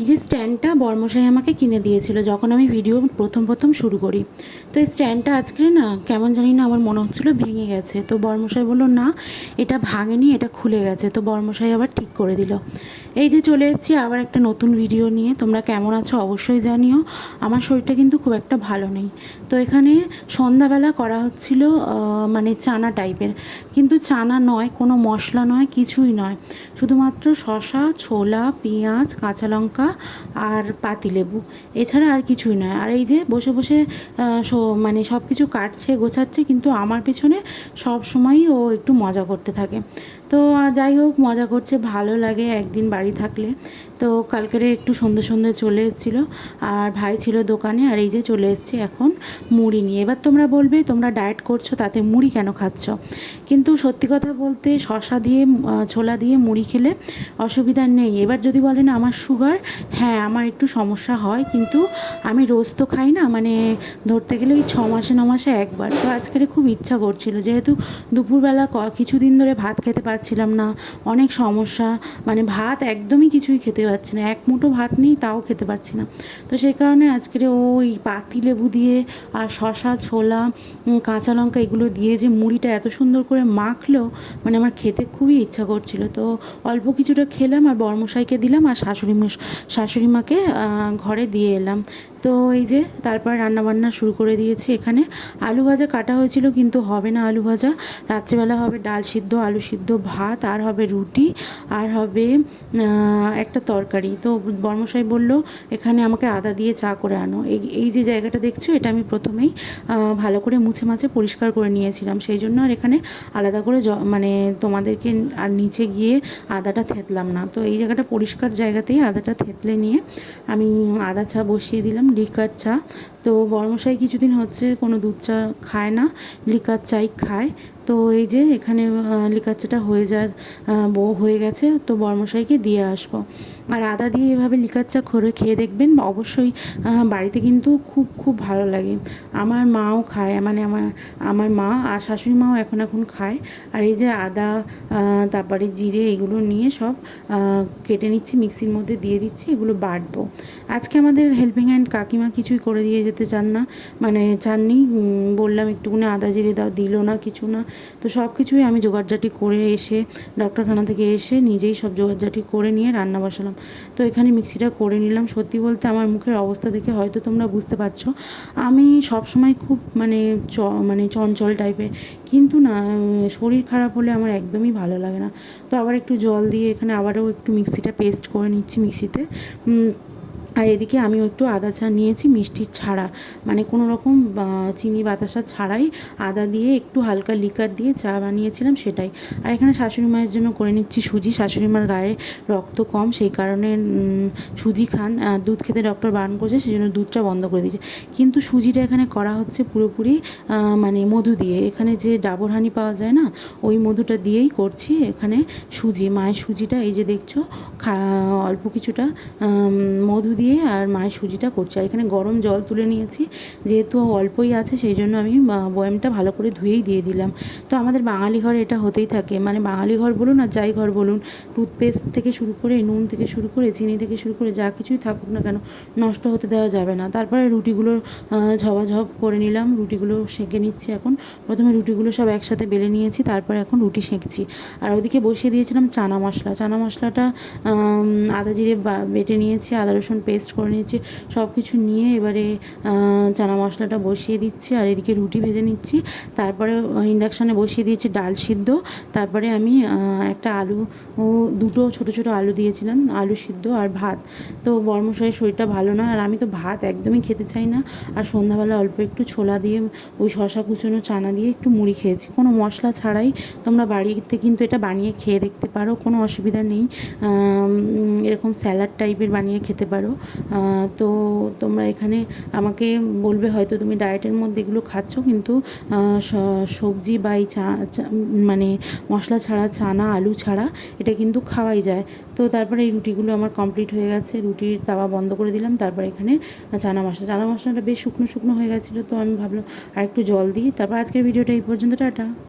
এই যে স্ট্যান্ডটা বর্মশাই আমাকে কিনে দিয়েছিল যখন আমি ভিডিও প্রথম প্রথম শুরু করি। তো এই স্ট্যান্ডটা আজকে না কেমন জানি না আমার মনে হচ্ছিল ভেঙে গেছে। তো বর্মশাই বলল, না, এটা ভাঙেনি, এটা খুলে গেছে। তো বর্মশাই আবার ঠিক করে দিল। এই যে চলে এসেছি আবার একটা নতুন ভিডিও নিয়ে। তোমরা কেমন আছো অবশ্যই জানিও। আমার শরীরটা কিন্তু খুব একটা ভালো নেই। তো এখানে সন্ধ্যাবেলা করা হচ্ছিল মানে চানা টাইপের কিন্তু চানা নয়, কোনো মশলা নয়, কিছুই নয়। শুধুমাত্র শশা ছোলা, পেঁয়াজ, কাঁচা লঙ্কা আর পাতিলেবু। এছাড়া আর কিছুই নয়। আর এই যে বসে বসে মানে সব কিছু কাটছে, গোছাচ্ছে, কিন্তু আমার পেছনে সব সময়ই ও একটু মজা করতে থাকে। তো যাই হোক মজা করছে ভালো লাগে একদিন বাড়ি থাকলে। তো কালকের একটু সন্ধে সন্ধে চলে এসেছিল, আর ভাই ছিল দোকানে, আর এই যে চলে এসেছি এখন মুড়ি নিয়ে। এবার তোমরা বলবে, তোমরা ডায়েট করছ, তাতে মুড়ি কেন খাচ্ছ? কিন্তু সত্যি কথা বলতে শশা দিয়ে ছোলা দিয়ে মুড়ি খেলে অসুবিধা নেই। এবার যদি বলেন আমার সুগার হ্যাঁ আমার একটু সমস্যা হয়, কিন্তু আমি রোজ তো খাই না মানে ধরতে গেলে ছ মাসে ন মাসে একবার। তো আজকের খুব ইচ্ছা করছিল, যেহেতু দুপুরবেলা কিছুদিন ধরে ভাত খেতে পারছিলাম না, অনেক সমস্যা মানে ভাত একদমই কিছুই খেতে পারছি না, এক মুঠো ভাত নেই তাও খেতে পারছি না। তো সেই কারণে আজকের ওই পাতি লেবু দিয়ে আর শশা ছোলা কাঁচা লঙ্কা এগুলো দিয়ে যে মুড়িটা এত সুন্দর করে মাখলো মানে আমার খেতে খুবই ইচ্ছা করছিল। তো অল্প কিছুটা খেলাম আর বর্মশাইকে দিলাম আর শাশুড়ি শাশুড়ি মাকে ঘরে দিয়ে এলাম। তো এই যে তারপর রান্নাবান্না শুরু করে দিয়েছি এখানে। আলু ভাজা কাটা হয়েছিল কিন্তু হবে না আলু ভাজা। রাত্রিবেলা হবে ডাল সিদ্ধ, আলু সিদ্ধ ভাত, আর হবে রুটি, আর হবে একটা তরকারি। তো বর্মশাই বলল, এখানে আমাকে আদা দিয়ে চা করে আনো। এই এই যে জায়গাটা দেখছ, এটা আমি প্রথমেই ভালো করে মুছে মাছে পরিষ্কার করে নিয়েছিলাম। সেই জন্য আর এখানে আলাদা করে মানে তোমাদেরকে আর নিচে গিয়ে আদাটা থেতলাম না। তো এই জায়গাটা পরিষ্কার জায়গাতেই আদাটা থেতলে নিয়ে আমি আদা চা বসিয়ে দিলাম, লিকার চা। তো বর্মশাই কিছুদিন হচ্ছে কোনো দুধ চা খায় না, লিকার চাই খায়। তো এই যে এখানে লিকার চাটা হয়ে যা বউ হয়ে গেছে, তো বর্মশাইকে দিয়ে আসব। আর আদা দিয়ে এভাবে লিকার চা করে খেয়ে দেখবেন, অবশ্যই বাড়িতে কিন্তু খুব খুব ভালো লাগে। আমার মাও খায় মানে আমার আমার মা আর শাশুড়ি মাও এখন এখন খায়। আর এই যে আদা তারপরে জিরে এগুলো নিয়ে সব কেটে নিচ্ছি, মিক্সির মধ্যে দিয়ে দিচ্ছি, এগুলো বাটবো। আজকে আমাদের হেল্পিং হ্যান্ড কাকিমা কিছুই করে দিয়ে যেতে চান না। মানে চাননি বললাম একটুখানি আদা জিরে দাও, দিল না কিছু না। তো সব কিছুই আমি জোগাড়জাটি করে এসে, ডক্টরখানা থেকে এসে নিজেই সব জোগাড়জাটি করে নিয়ে রান্না বসালাম। তো এখানে মিক্সিটা করে নিলাম। সত্যি বলতে আমার মুখের অবস্থা দেখে হয়তো তোমরা বুঝতে পারছ। আমি সব সময় খুব মানে চ মানে চঞ্চল টাইপের। কিন্তু না, শরীর খারাপ হলে আমার একদমই ভালো লাগে না। তো আবার একটু জল দিয়ে এখানে আবারও একটু মিক্সিটা পেস্ট করে নিচ্ছি মিক্সিতে। আর এদিকে আমি একটু আদা চা নিয়েছি, মিষ্টি ছাড়া। মানে কোনো রকম চিনি বাতাসা ছাড়াই আদা দিয়ে একটু হালকা লিকার দিয়ে চা বানিয়েছিলাম সেটাই। আর এখানে শাশুড়ি মায়ের জন্য করে নিচ্ছি সুজি। শাশুড়ি মার গায়ে রক্ত কম, সেই কারণে সুজি খান। দুধ খেতে ডক্টর বারণ করছে সেই জন্য দুধটা বন্ধ করে দিয়েছে। কিন্তু সুজিটা এখানে করা হচ্ছে পুরোপুরি মানে মধু দিয়ে। এখানে যে ডাবর হানি পাওয়া যায় না, ওই মধুটা দিয়েই করছি এখানে সুজি। মায়ের সুজিটা, এই যে দেখছ অল্প কিছুটা মধু দিয়ে আর মায়ের সুজিটা করছি। আর এখানে গরম জল তুলে নিয়েছি, যেহেতু অল্পই আছে, সেই জন্য আমি বয়ামটা ভালো করে ধুয়েই দিয়ে দিলাম। তো আমাদের বাঙালি ঘরে এটা হতেই থাকে। মানে বাঙালি ঘর বলুন আর যাই ঘর বলুন টুথপেস্ট থেকে শুরু করে, নুন থেকে শুরু করে, চিনি থেকে শুরু করে, যা কিছুই থাকুক না কেন, নষ্ট হতে দেওয়া যাবে না। তারপরে রুটিগুলো ঝবাঝব করে নিলাম। রুটিগুলো সেঁকে নিচ্ছি এখন। প্রথমে রুটিগুলো সব একসাথে বেলে নিয়েছি, তারপর এখন রুটি সেঁকছি। আর ওদিকে বসিয়ে দিয়েছিলাম চানা মশলা। চানা মশলাটা আদা জিরে বেটে নিয়েছি, আদা রসুন পেস্ট করে নিয়েছি সব কিছু নিয়ে এবারে চানা মশলাটা বসিয়ে দিচ্ছি আর এদিকে রুটি ভেজে নিচ্ছি। তারপরে ইন্ডাকশানে বসিয়ে দিয়েছি ডাল সিদ্ধ। তারপরে আমি একটা আলু, ও, দুটো ছোট ছোট আলু দিয়েছিলাম, আলু সিদ্ধ আর ভাত। তো বর্মশাহের শরীরটা ভালো না আর আমি তো ভাত একদমই খেতে চাই না। আর সন্ধ্যাবেলা অল্প একটু ছোলা দিয়ে, ওই শশা কুচোনো চানা দিয়ে একটু মুড়ি খেয়েছি। কোনো মশলা ছাড়াই তোমরা বাড়িতে কিন্তু এটা বানিয়ে খেয়ে দেখতে পারো, কোনো অসুবিধা নেই। এরকম স্যালাড টাইপের বানিয়ে খেতে পারো। তো তোমরা এখানে আমাকে বলবে হয়তো তুমি ডায়েটের মধ্যে এগুলো খাচ্ছ, কিন্তু সবজি বা এই চা মানে মশলা ছাড়া, চানা, আলু ছাড়া এটা কিন্তু খাওয়াই যায়। তো তারপরে এই রুটিগুলো আমার কমপ্লিট হয়ে গেছে, রুটির তাওয়া বন্ধ করে দিলাম, তারপর এখানে চানা মশলা। চানা মশলাটা বেশ শুকনো শুকনো হয়ে গেছিল, তো আমি ভাবলাম আর একটু জল দিই। তারপর আজকের ভিডিওটা এই পর্যন্ত, টাটা।